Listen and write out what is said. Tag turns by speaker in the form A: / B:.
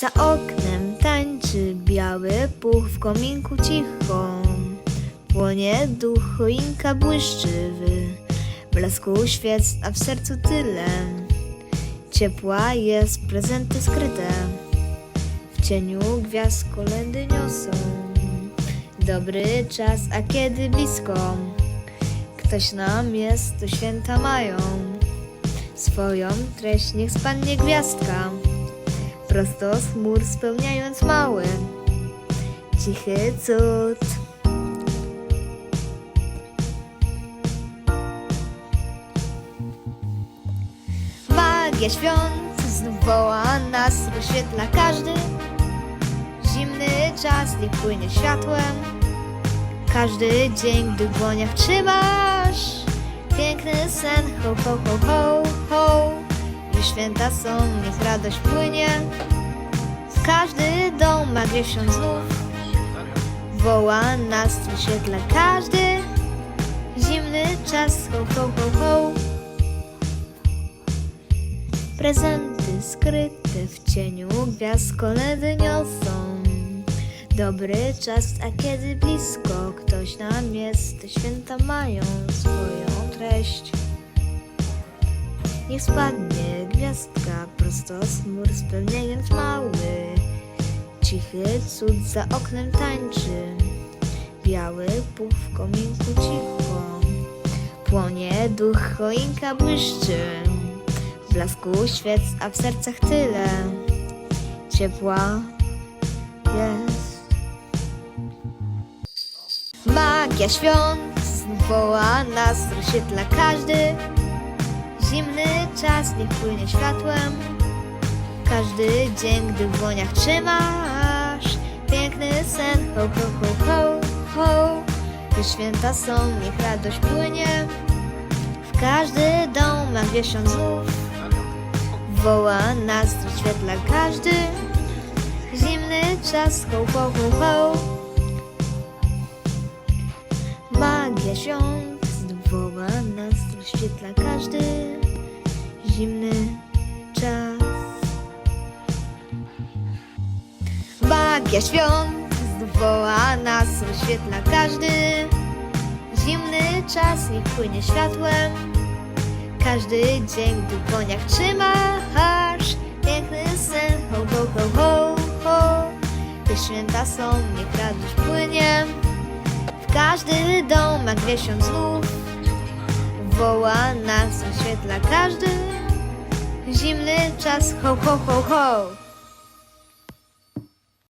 A: Za oknem tańczy biały puch w kominku cicho. Płonie duch, choinka błyszczy w blasku świec, a w sercu tyle. Ciepła jest, prezenty skryte. W cieniu gwiazd kolendy niosą. Dobry czas, a kiedy blisko. Ktoś nam jest, to święta mają. Swoją treść niech spadnie gwiazdka. Prosto z spełniając mały. Cichy cud. Magia świąt znów woła nas, rozświetla każdy Zimny czas niech płynie światłem Każdy dzień, gdy w dłoniach trzymasz Piękny sen, ho, ho, ho, ho, ho Już święta są, niech radość płynie W każdy dom ma świąt znów Woła nas, wyświetla każdy Zimny czas, ho, ho, ho, ho Prezenty skryte w cieniu gwiazd koledy niosą. Dobry czas, a kiedy blisko ktoś nam jest, święta mają swoją treść. Niech spadnie gwiazdka prosto z chmur, spełniając mały. Cichy cud za oknem tańczy, biały puch w kominku cicho. Płonie duch, choinka błyszczy. W blasku świec, a w sercach tyle ciepła jest. Magia świąt woła nas, rozświetla każdy. Zimny czas niech płynie światłem. Każdy dzień, gdy w dłoniach trzymasz piękny sen, ho, ho, ho, ho, ho. Gdy święta są, niech radość płynie. W każdy dom ma wiesiąc znów. Woła nas, rozświetla każdy Zimny czas, ho, ho, ho, ho Magia świąt woła nas, rozświetla każdy Zimny czas. Magia świąt woła nas, rozświetla każdy Zimny czas, niech płynie światłem. Każdy dzień, gdy w dłoniach trzymasz Piękny sen, ho, ho, ho, ho, ho. Gdy święta są, niech radość płynie. W każdy dom ma gwiesiąc znów Woła nas, oświetla każdy. Zimny czas, ho, ho, ho, ho